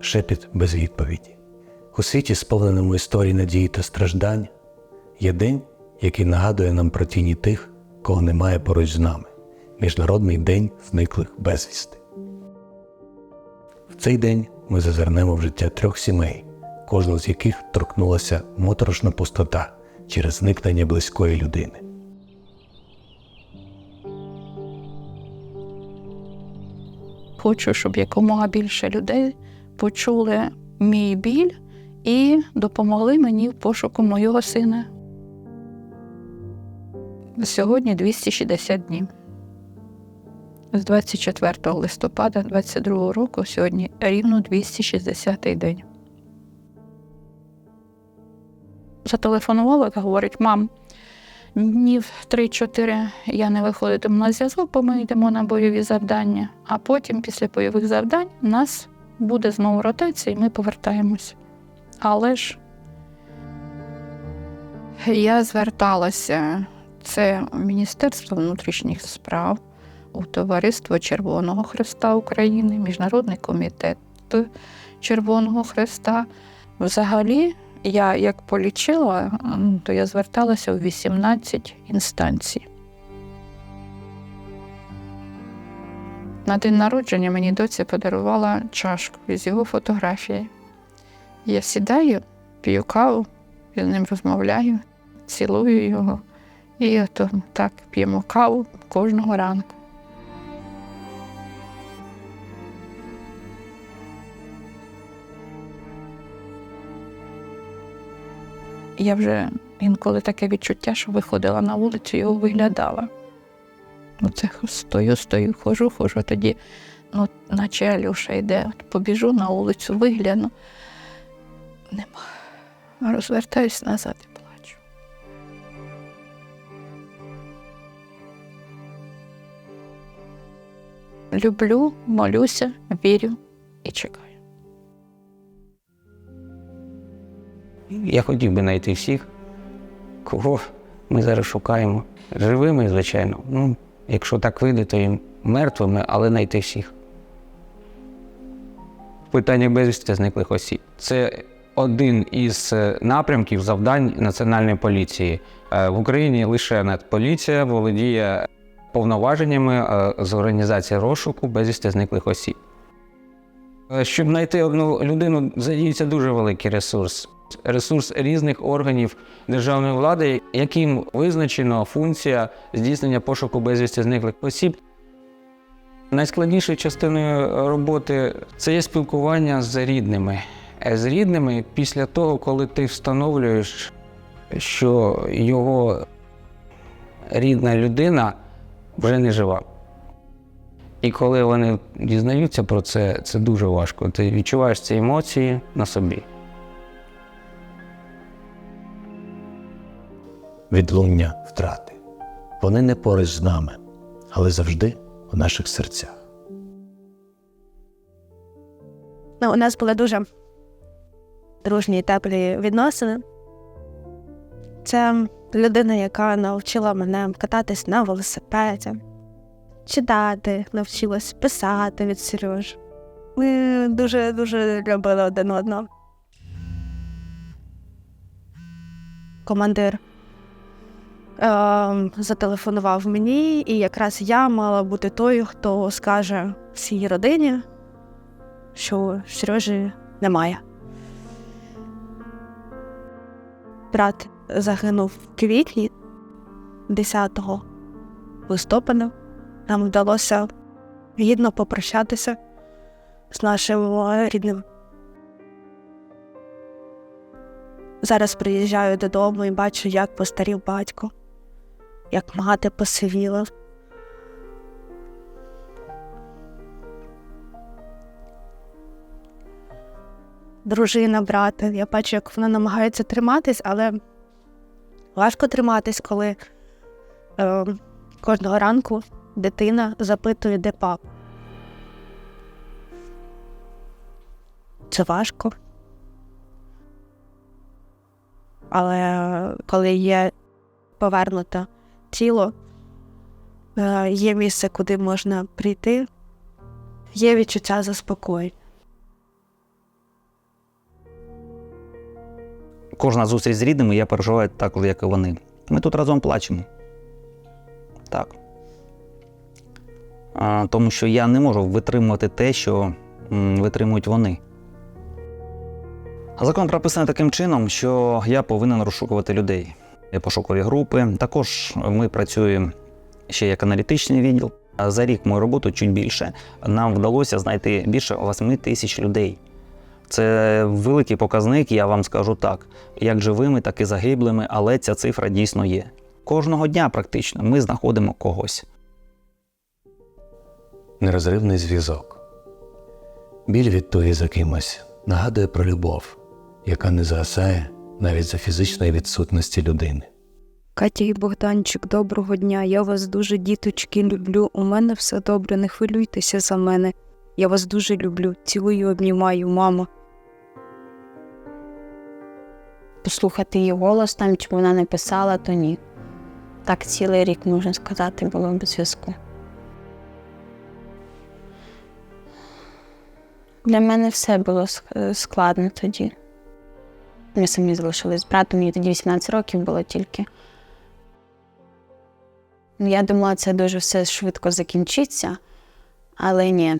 Шепіт без відповіді. У світі, сповненому історії надії та страждань, є день, який нагадує нам про тіні тих, кого немає поруч з нами Міжнародний день зниклих безвісти. В цей день ми зазирнемо в життя трьох сімей, кожну з яких торкнулася моторошна пустота через зникнення близької людини. Хочу, щоб якомога більше людей почули мій біль і допомогли мені в пошуку моєго сина. Сьогодні 260 днів. З 24 листопада 22 року сьогодні рівно 260 день. Зателефонувала та говорить: мам, днів 3-4 я не виходитиму на зв'язок, бо ми йдемо на бойові завдання, а потім, після бойових завдань, у нас буде знову ротація, і ми повертаємось. Але ж я зверталася це Міністерство внутрішніх справ, у Товариство Червоного Христа України, Міжнародний комітет Червоного Христа. Взагалі, я як полічила, то я зверталася у 18 інстанцій. На день народження мені доця подарувала чашку з його фотографією. Я сідаю, п'ю каву, з ним розмовляю, цілую його. І ото так п'ємо каву кожного ранку. Я вже інколи таке відчуття, що виходила на вулицю і його виглядала. Оце стою, стою, хожу, хожу. Тоді, ну, наче Алюша йде, от побіжу на вулицю, вигляну. Нема. Розвертаюсь назад і плачу. Люблю, молюся, вірю і чекаю. Я хотів би знайти всіх, кого ми зараз шукаємо. Живими, звичайно. Ну, якщо так вийде, то і мертвими, але знайти всіх. Питання безвісти зниклих осіб. Це один із е, напрямків завдань Національної поліції. Е, В Україні лише Нацполіція володіє повноваженнями е, з організації розшуку безвісти зниклих осіб. Щоб знайти одну людину, задіється дуже великий ресурс. Ресурс різних органів державної влади, яким визначено функція здійснення пошуку безвісти зниклих осіб. Найскладнішою частиною роботи це є спілкування з рідними. З рідними після того, коли ти встановлюєш, що його рідна людина вже не жива. І коли вони дізнаються про це, це дуже важко. Ти відчуваєш ці емоції на собі. Відлуння втрати. Вони не поруч з нами, але завжди у наших серцях. Ну, у нас були дуже дружні і теплі відносини. Це людина, яка навчила мене кататись на велосипеді, читати, навчилась писати від Сереж. Ми дуже дуже любили один одного. Командир зателефонував мені, і якраз я мала бути тою, хто скаже всій родині, що Сережі немає. Брат загинув в квітні 10 листопада. Нам вдалося гідно попрощатися з нашим рідним. Зараз приїжджаю додому і бачу, як постарів батько, як мати посивіла. Дружина брата. Я бачу, як вона намагається триматись, але важко триматись, коли е, кожного ранку дитина запитує, де пап. Це важко. Але коли є повернуте тіло е, є місце, куди можна прийти, є відчуття заспокоєння. Кожна зустріч з рідними я переживаю так, як і вони. Ми тут разом плачемо. Так. А, тому що я не можу витримувати те, що м, витримують вони. Закон прописаний таким чином, що я повинен розшукувати людей. Пошукові групи. Також ми працюємо ще як аналітичний відділ. За рік мою роботу чуть більше. Нам вдалося знайти більше 8 тисяч людей. Це великий показник, я вам скажу так, як живими, так і загиблими, але ця цифра дійсно є. Кожного дня практично ми знаходимо когось. Нерозривний зв'язок. Біль від туги за кимось нагадує про любов, яка не згасає навіть за фізичної відсутності людини. Катя і Богданчик, доброго дня. Я вас дуже, діточки, люблю. У мене все добре, не хвилюйтеся за мене. Я вас дуже люблю. Цілую, обнімаю, мама. послухати її голос там, чи вона не писала, то ні. Так цілий рік, можна сказати, було без зв'язку. Для мене все було складно тоді. Ми самі залишились з братом, мені тоді 18 років було тільки. Ну, Я думала, це дуже все швидко закінчиться, але ні.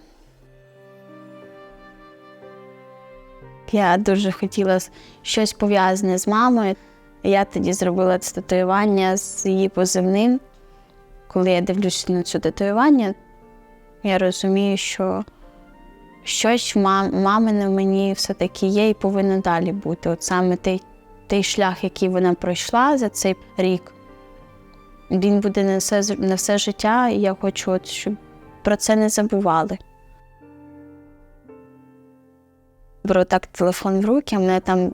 Я дуже хотіла щось пов'язане з мамою. Я тоді зробила це татуювання з її позивним. Коли я дивлюся на це татуювання, я розумію, що щось мам, мамине в мені все-таки є і повинно далі бути. От саме той, той шлях, який вона пройшла за цей рік, він буде на все, на все життя, і я хочу, от, щоб про це не забували. беру так телефон в руки, а мене там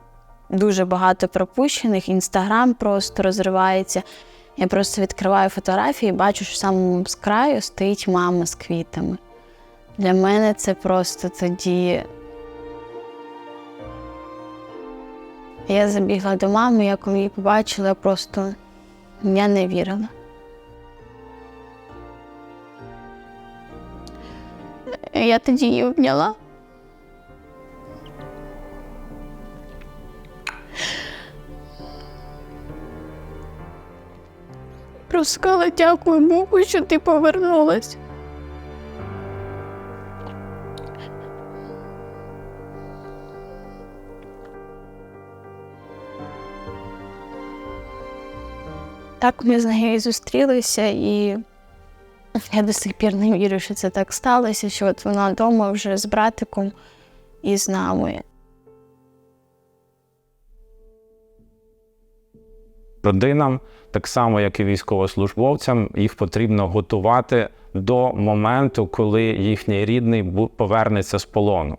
дуже багато пропущених, інстаграм просто розривається. Я просто відкриваю фотографії і бачу, що самому з краю стоїть мама з квітами. Для мене це просто тоді. Я забігла до мами, я коли її побачила, просто я не вірила. Я тоді її обняла. Просто сказала дякую Богу, що ти повернулась. Так ми з нею зустрілися, і я до сих пір не вірю, що це так сталося, що от вона вдома вже з братиком і з нами. Родинам, так само як і військовослужбовцям, їх потрібно готувати до моменту, коли їхній рідний повернеться з полону.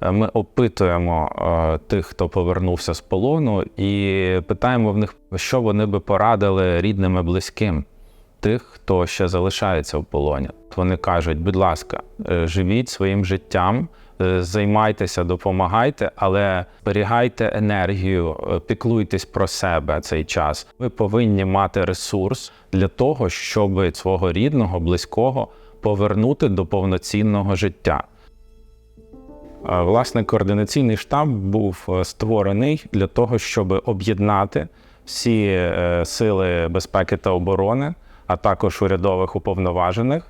Е, Ми опитуємо е, тих, хто повернувся з полону, і питаємо в них, що вони би порадили рідним і близьким тих, хто ще залишається в полоні. Вони кажуть, будь ласка, е, живіть своїм життям, займайтеся, допомагайте, але зберігайте енергію, піклуйтесь про себе цей час. Ви повинні мати ресурс для того, щоб свого рідного, близького повернути до повноцінного життя. Е, Власне, координаційний штаб був е, створений для того, щоб об'єднати всі е, сили безпеки та оборони, а також урядових уповноважених,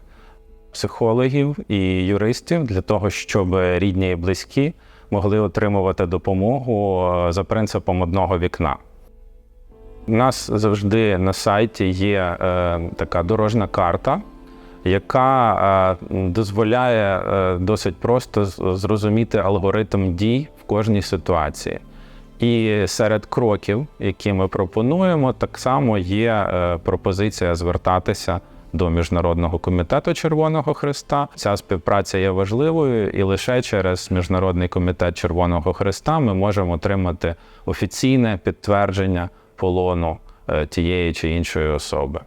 психологів і юристів для того, щоб рідні і близькі могли отримувати допомогу за принципом одного вікна. У нас завжди на сайті є така дорожна карта, яка е, дозволяє е, досить просто зрозуміти алгоритм дій в кожній ситуації. І серед кроків, які ми пропонуємо, так само є е, пропозиція звертатися до Міжнародного комітету Червоного Христа. Ця співпраця є важливою, і лише через Міжнародний комітет Червоного Христа ми можемо отримати офіційне підтвердження полону тієї чи іншої особи.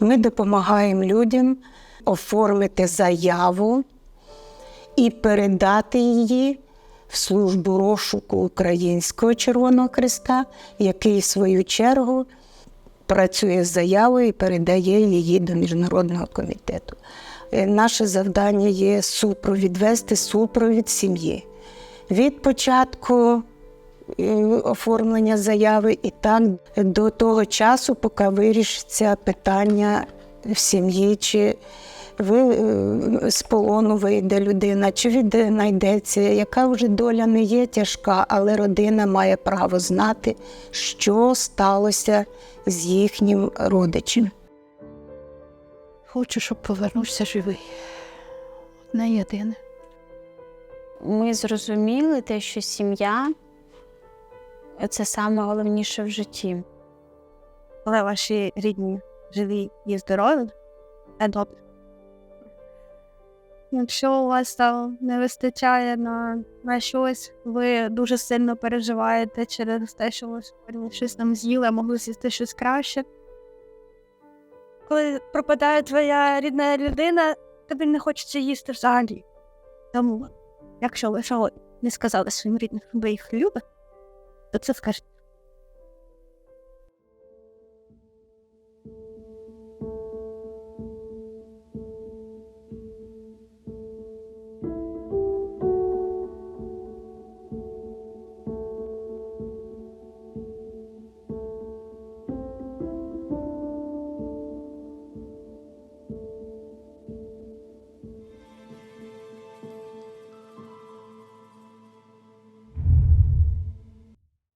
Ми допомагаємо людям оформити заяву і передати її в службу розшуку Українського Червоного Христа, який, в свою чергу, працює з заявою і передає її до міжнародного комітету. Е, Наше завдання є супровід, вести супровід сім'ї. Від початку оформлення заяви і так до того часу, поки вирішиться питання в сім'ї, чи ви, е, з полону вийде людина, чи від знайдеться, яка вже доля не є тяжка, але родина має право знати, що сталося з їхнім родичем. Хочу, щоб повернувся живий. Одне єдине. Ми зрозуміли те, що сім'я це саме головніше в житті. Коли ваші рідні живі і здорові, це добре. Якщо у вас там не вистачає на, на щось, ви дуже сильно переживаєте через те, що ви сьогодні щось там з'їли, а могли з'їсти щось краще. Коли пропадає твоя рідна людина, тобі не хочеться їсти взагалі. Тому, якщо ви не сказали своїм рідним, що ви їх любите, то це скажіть.